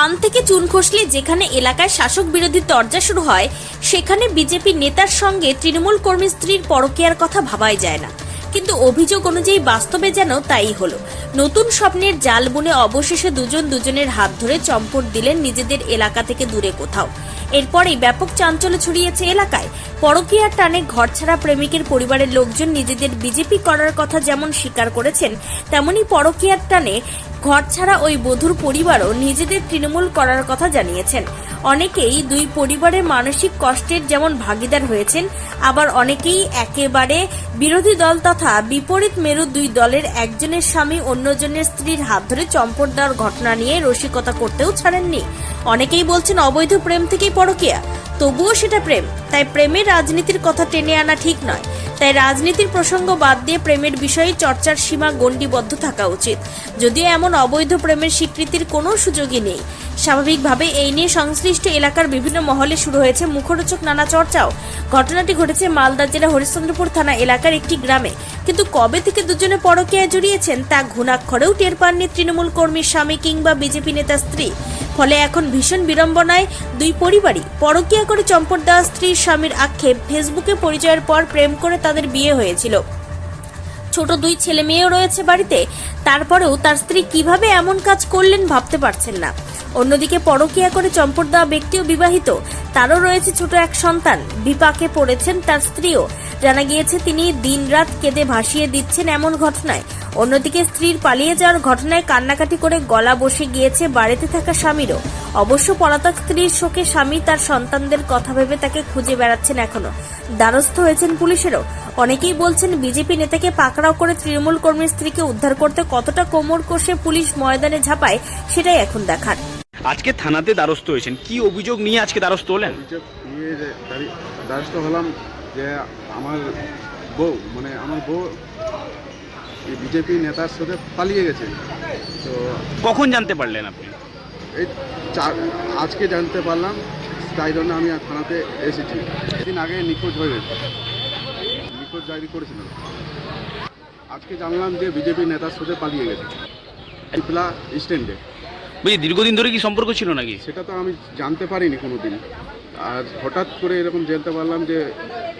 কান থেকে চুন খসলে যেখানে এলাকায় শাসক বিরোধী তরজা শুরু হয়, সেখানে বিজেপি নেতার সঙ্গে তৃণমূল কর্মী স্ত্রীর পরকীয়ার কথা ভাবাই যায় না। কিন্তু অভিযোগ অনুযায়ী বাস্তবে যেন তাই হলো। নতুন স্বপ্নের জাল বুনে অবশেষে দুজন দুজনের হাত ধরে চম্পট দিলেন নিজেদের এলাকা থেকে দূরে কোথাও। এরপরেই ব্যাপক চাঞ্চল্য ছড়িয়েছে এলাকায়। পরকীয়ার টানে ঘরছাড়া প্রেমিকের পরিবারের লোকজন নিজেদের বিজেপি করার কথা যেমন স্বীকার করেছেন, তেমনি পরকীয়ার টানে ঘরছাড়া ওই বধূর পরিবারও নিজেদের তৃণমূল করার কথা জানিয়েছেন। অনেকেই দুই পরিবারের মানসিক কষ্টের যেমন ভাগিদার হয়েছেন, আবার অনেকেই একেবারে বিরোধী দল তথা বিপরীত মেরু দুই দলের একজনের স্বামী অন্যজনের স্ত্রীর হাত ধরে চম্পট দেওয়ার ঘটনা নিয়ে রসিকতা করতেও ছাড়েননি। অনেকেই বলছেন, অবৈধ প্রেম থেকেই পরকীয়া। তবুও সেটা প্রেম। তাই প্রেমের রাজনীতির কথা টেনে আনা ঠিক নয়। তাই রাজনীতির প্রসঙ্গ বাদ দিয়ে প্রেমের বিষয়ে চর্চার সীমা গণ্ডিবদ্ধ থাকা উচিত। যদিও এমন অবৈধ প্রেমের স্বীকৃতির কোনো সুযোগই নেই। স্বাভাবিকভাবে এই নিয়ে সংশ্লিষ্ট এলাকার বিভিন্ন মহলে শুরু হয়েছে মুখরোচক নানা চর্চাও। ঘটনাটি ঘটেছে মালদা জেলা হরিশ্চন্দ্রপুর থানা এলাকার একটি গ্রামে। কিন্তু কবে থেকে দুজনে পরকীয়ায় জড়িয়েছেন তা ঘুণাক্ষরেও টের পাননি তৃণমূল কর্মীর স্বামী কিংবা বিজেপি নেতার স্ত্রী। ফলে এখন ভীষণ বিড়ম্বনায় দুই পরিবারই পরকীয়া করে চম্পট দেওয়া স্ত্রীর স্বামীর আক্ষেপ ফেসবুকে পরিচয়ের পর প্রেম করে তাদের বিয়ে হয়েছিল। ছোট দুই ছেলে মেয়েও রয়েছে বাড়িতে। তারপরেও তার স্ত্রী কীভাবে এমন কাজ করলেন ভাবতে পারছেন না। অন্যদিকে পরকীয়া করে চম্পট দেওয়া ব্যক্তিও বিবাহিত। তারও রয়েছে ছোট এক সন্তান। বিপাকে পড়েছেন তার স্ত্রীও। জানা গিয়েছে, তিনি দিনরাত কেঁদে ভাসিয়ে দিচ্ছেন এমন ঘটনায়। অন্যদিকে স্ত্রীর পালিয়ে যাওয়ার ঘটনায় কান্নাকাটি করে গলা বসে গিয়েছে বাড়িতে থাকা স্বামীরও। অবশ্য পলাতক স্ত্রীর শোকে স্বামী তার সন্তানদের কথা ভেবে তাকে খুঁজে বেড়াচ্ছেন এখনও। দ্বারস্থ হয়েছেন পুলিশেরও। অনেকেই বলছেন, বিজেপি নেতাকে পাকড়াও করে তৃণমূল কর্মীর স্ত্রীকে উদ্ধার করতে কতটা কোমর কষে পুলিশ ময়দানে ঝাঁপায়, সেটাই এখন দেখার। আজকে থানাতে দ্বারস্থ হয়েছেন। কি অভিযোগ নিয়ে আজকে দ্বারস্থ হলেন? অভিযোগ নিয়ে যে দাঁড়ি- দ্বারস্থ হলাম যে আমার বউ মানে আমার বউ বিজেপি নেতার সাথে পালিয়ে গেছে। তো কখন জানতে পারলেন আপনি? এই চার আজকে জানতে পারলাম তাই জন্য আমি আর থানাতে এসেছি। দিন আগে নিখোঁজ হয়ে গেছে। নিখোঁজ জারি করেছিলাম। আজকে জানলাম যে বিজেপি নেতার সাথে পালিয়ে গেছে। স্ট্যান্ডে বুঝি দীর্ঘদিন ধরে কি সম্পর্ক ছিল নাকি? সেটা তো আমি জানতে পারিনি কোনো দিন আর হঠাৎ করে এরকম জানতে পারলাম যে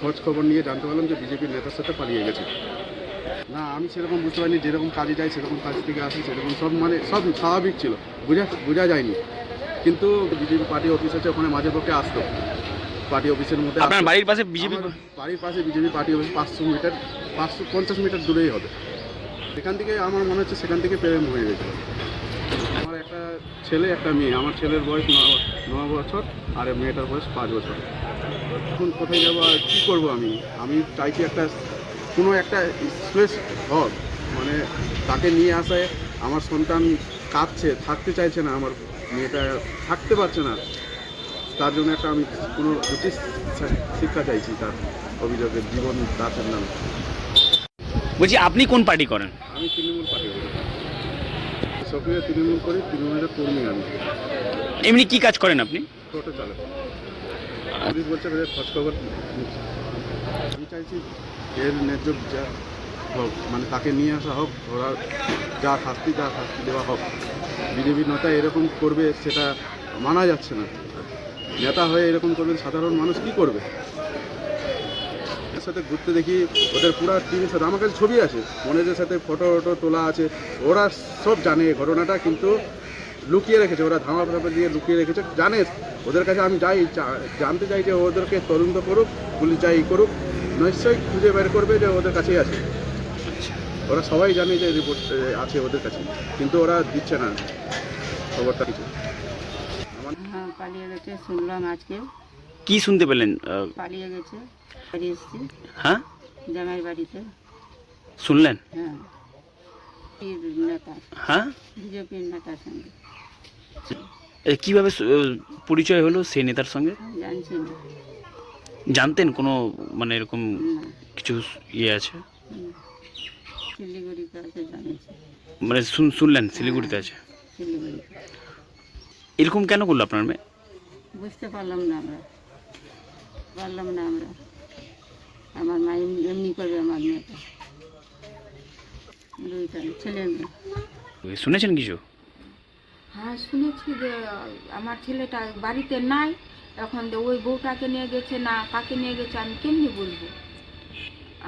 খোঁজ খবর নিয়ে জানতে পারলাম যে বিজেপির নেতার সাথে পালিয়ে গেছে। না আমি সেরকম বুঝতে পারিনি যেরকম কাজে যাই সেরকম কাজ থেকে আসি সেরকম সব মানে সব স্বাভাবিক ছিল। বোঝা বোঝা যায়নি। কিন্তু বিজেপি পার্টি অফিস আছে ওখানে মাঝে পক্ষে আসতো। পার্টি অফিসের মধ্যে আপনার বাড়ির পাশে বিজেপি বাড়ির পাশে বিজেপি পার্টি অফিস পাঁচশো মিটার পাঁচশো পঞ্চাশ মিটার দূরেই হবে। সেখান থেকে আমার মনে হচ্ছে সেখান থেকে প্রেম হয়ে গেছে। আমার একটা ছেলে একটা মেয়ে। আমার ছেলের বয়স ন- বছর আর মেয়েটার বয়স পাঁচ বছর। এখন কোথায় যাব আর কী করব আমি? আমি চাইছি একটা কোনো একটা স্পেস হোক। মানে তাকে নিয়ে আসায় আমার সন্তান কাঁদছে থাকতে চাইছে না আমার মেয়েটা থাকতে পারছে না। তার জন্য একটা আমি কোনো উচিত শিক্ষা চাইছি তার অভিযোগের জীবন তার নাম। বলছি আপনি কোন পার্টি করেন? আমি তৃণমূল পার্টি করি। সক্রিয় তৃণমূল করি তৃণমূলের কর্মী আমি। এমনি কি কাজ করেন আপনি? টোটো চালক। পুলিশ বলছে যে খোঁজ খবর নিচ্ছি। আমি চাইছি এর ন্যায্য যা হোক মানে তাকে নিয়ে আসা হোক ওরা যা শাস্তি যা শাস্তি দেওয়া হোক। বিজেপি নেতা এরকম করবে সেটা মানা যাচ্ছে না। নেতা হয়ে এরকম করবে সাধারণ মানুষ কি করবে? এর সাথে ঘুরতে দেখি ওদের পুরো টিমের সাথে আমার কাছে ছবি আছে মনের সাথে ফটো ফটো তোলা আছে ওরা সব জানে ঘটনাটা কিন্তু লুকিয়ে রেখেছে ওরা ধামা ফামা দিয়ে লুকিয়ে রেখেছে জানে ওদের কাছে আমি যাই জানতে চাই যে ওদেরকে তদন্ত করুক পুলিশ যাই করুক নিশ্চয়ই খুঁজে বের করবে যে ওদের কাছেই আছে। ওরা সবাই জানে যে রিপোর্ট আছে ওদের কাছে কিন্তু ওরা দিচ্ছে না খবরটা কিছু। হ্যাঁ পালিয়ে গেছে শুনলাম আজকে। কি শুনতে পেলেন? পালিয়ে গেছে। হ্যাঁ? বাড়িতে। শুনলেন? হ্যাঁ। হ্যাঁ? বিজেপির নেতার সঙ্গে। কীভাবে পরিচয় হলো সেই নেতার সঙ্গে? জানছি না। জানতেন কোনো মানে এরকম কিছু ইয়ে আছে? আছে মানে শুন- শুনলেন শিলিগুড়িতে আছে? শিলিগুড়িতে। এরকম কেন করল আপনার মেয়ে? বুঝতে পারলাম না আমরা। পারলাম না আমরা। আমার মা এমনি- করবে আমার মেয়েটা দুইটা ছেলে মেয়ে। শুনেছেন কিছু? হ্যাঁ শুনেছি যে আমার ছেলেটা বাড়িতে নাই এখন ওই বউটাকে নিয়ে গেছে না কাকে নিয়ে গেছে আমি কেমনি বলব?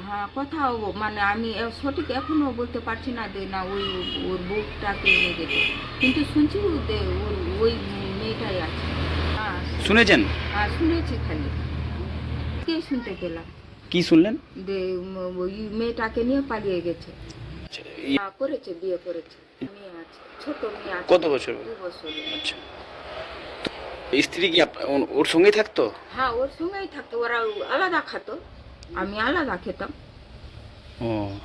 হ্যাঁ কোথাও মানে আমি সঠিক এখনও বলতে পারছি না যে না ওই ওর বউটাকে নিয়ে গেছে। কিন্তু শুনছি যে ওর ওই মেয়েটাই আছে। হ্যাঁ। শুনেছেন? হ্যাঁ শুনেছি খালি। কে শুনতে পেলাম? কি শুনলেন? যে ওই মেয়েটাকে নিয়ে পালিয়ে গেছে। করেছে বিয়ে করেছে। মেয়ে আছে ছোট মেয়ে আছে। কত বছর? দু বছর। আচ্ছা। স্ত্রী কি ওর- সঙ্গেই থাকতো? হ্যাঁ ওর সঙ্গেই থাকতো। ওরা আলাদা খাতো। আমি আলাদা খেতাম। ও।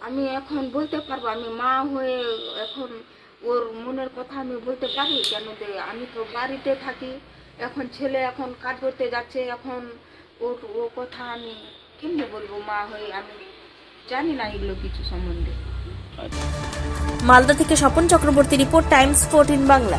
আমি এখন বলতে পারব আমি মা হয়ে এখন ওর মনের কথা আমি বলতে পারি? কেন যে আমি তো বাড়িতে থাকি এখন ছেলে এখন কাজ করতে যাচ্ছে এখন ওর, ও কথা আমি কেমনে বলব মা হয়ে আমি জানি না এগুলো কিছু সম্বন্ধে। মালদা থেকে Swapan Chakraborty report, Times fourteen Bangla.